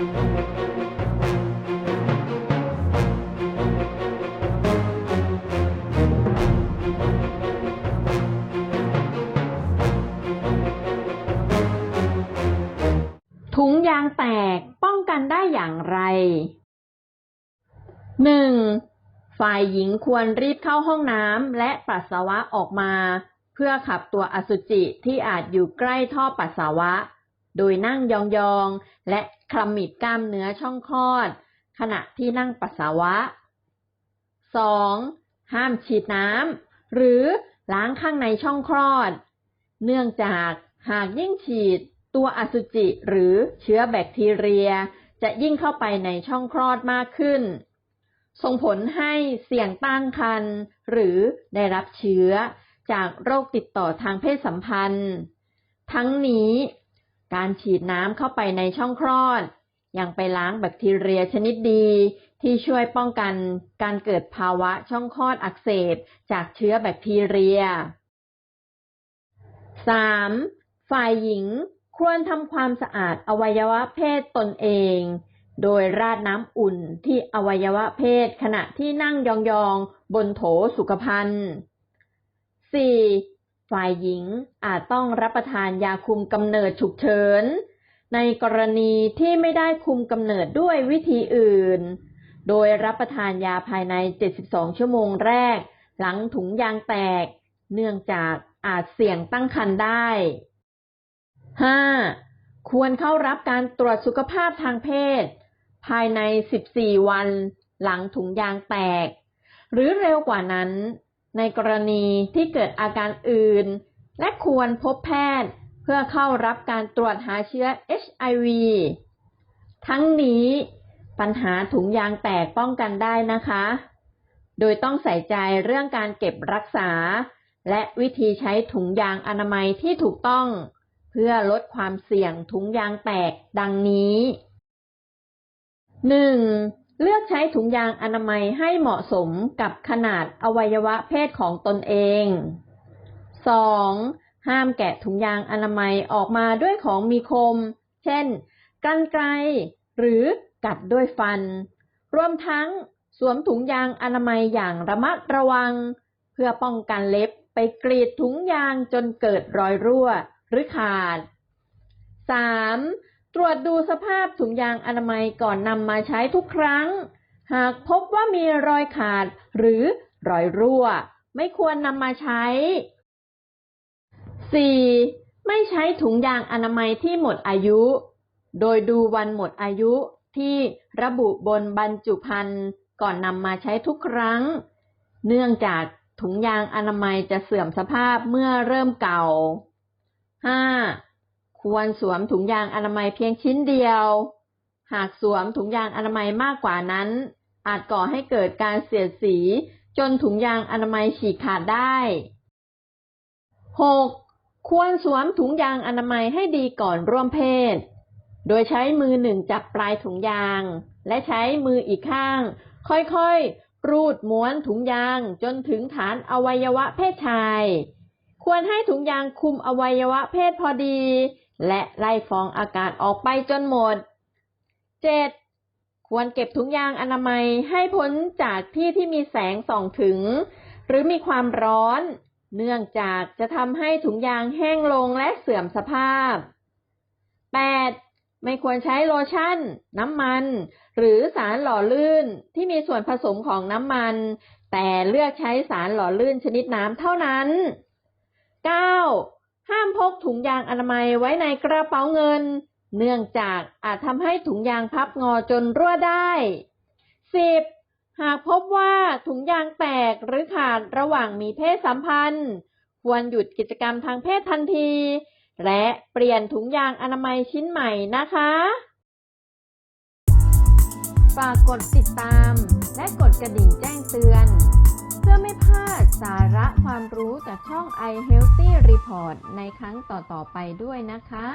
ถุงยางแตกป้องกันได้อย่างไร 1. ฝ่ายหญิงควรรีบเข้าห้องน้ำและปัสสาวะออกมา เพื่อขับตัวอสุจิที่อาจอยู่ใกล้ท่อปัสสาวะ โดยนั่งยองๆ และคลำมิดกล้ามเนื้อช่องคลอด ขณะที่นั่งปัสสาวะ 2. ห้ามฉีดน้ำหรือล้างข้างในช่องคลอด เนื่องจากหากยิ่งฉีด ตัวอสุจิหรือเชื้อแบคทีเรีย จะยิ่งเข้าไปในช่องคลอดมากขึ้น ส่งผลให้เสี่ยงตั้งครรภ์หรือได้รับเชื้อจากโรคติดต่อทางเพศสัมพันธ์ ทั้งนี้ การฉีดน้ำเข้าไปในช่องคลอด ยังไปล้างแบคทีเรียชนิดดี ที่ช่วยป้องกันการเกิดภาวะช่องคลอดอักเสบจากเชื้อแบคทีเรีย 3. ฝ่ายหญิงควรทำความสะอาดอวัยวะเพศตนเอง โดยราดน้ำอุ่นที่อวัยวะเพศขณะที่นั่งยองๆ บนโถสุขภัณฑ์ 4. ฝ่ายหญิงอาจต้องรับประทานยาคุมกำเนิดฉุกเฉิน ในกรณีที่ไม่ได้คุมกำเนิดด้วยวิธีอื่น โดยรับประทานยาภายใน 72 ชั่วโมงแรก หลังถุงยางแตก เนื่องจากอาจเสี่ยงตั้งครรภ์ได้ 5. ควรเข้ารับการตรวจสุขภาพทางเพศ ภายใน 14 วัน หลังถุงยางแตก หรือเร็วกว่านั้น ในกรณีที่เกิดอาการอื่น และควรพบแพทย์เพื่อเข้ารับการตรวจหาเชื้อ HIV ทั้งนี้ปัญหาถุงยางแตกป้องกันได้นะคะ โดยต้องใส่ใจเรื่องการเก็บรักษา และวิธีใช้ถุงยางอนามัยที่ถูกต้อง เพื่อลดความเสี่ยงถุงยางแตกดังนี้ 1. เลือกใช้ถุงยางอนามัยให้เหมาะสมกับขนาดอวัยวะเพศของตนเอง 2. ห้ามแกะถุงยางอนามัยออกมาด้วยของมีคม เช่นกรรไกรหรือกัดด้วยฟัน รวมทั้งสวมถุงยางอนามัยอย่างระมัดระวัง เพื่อป้องกันเล็บไปกรีดถุงยางจนเกิดรอยรั่วหรือขาด 3. ตรวจดูสภาพถุงยางอนามัยก่อนนำมาใช้ทุกครั้ง หากพบว่ามีรอยขาดหรือรอยรั่ว ไม่ควรนำมาใช้ 4. ไม่ใช้ถุงยางอนามัยที่หมดอายุ โดยดูวันหมดอายุที่ระบุบนบรรจุภัณฑ์ก่อนนำมาใช้ทุกครั้ง เนื่องจากถุงยางอนามัยจะเสื่อมสภาพเมื่อเริ่มเก่า 5. ควรสวมถุงยางอนามัยเพียงชิ้นเดียว หากสวมถุงยางอนามัยมากกว่านั้น อาจก่อให้เกิดการเสียดสีจนถุงยางอนามัยฉีกขาดได้ 6. ควรสวมถุงยางอนามัยให้ดีก่อนร่วมเพศ โดยใช้มือหนึ่งจับปลายถุงยาง และใช้มืออีกข้าง ค่อยๆ รูดม้วนถุงยางจนถึงฐานอวัยวะเพศชาย ควรให้ถุงยางคุมอวัยวะเพศพอดี และไล่ฟองอากาศออกไปจนหมด 7. ควรเก็บถุงยางอนามัยให้พ้นจากที่ที่มีแสงส่องถึง หรือมีความร้อน เนื่องจากจะทำให้ถุงยางแห้งลงและเสื่อมสภาพ 8. ไม่ควรใช้โลชั่น น้ำมัน หรือสารหล่อลื่นที่มีส่วนผสมของน้ำมัน แต่เลือกใช้สารหล่อลื่นชนิดน้ำเท่านั้น ห้ามพกถุงยางอนามัยไว้ในกระเป๋าเงิน เนื่องจากอาจทำให้ถุงยางพับงอจนรั่วได้ 10. หากพบว่าถุงยางแตกหรือขาดระหว่างมีเพศสัมพันธ์ ควรหยุดกิจกรรมทางเพศทันที และเปลี่ยนถุงยางอนามัยชิ้นใหม่นะคะฝากกดติดตามและกดกระดิ่งแจ้งเตือน รู้จากช่อง i Healthy Report ในครั้งต่อๆไปด้วยนะคะ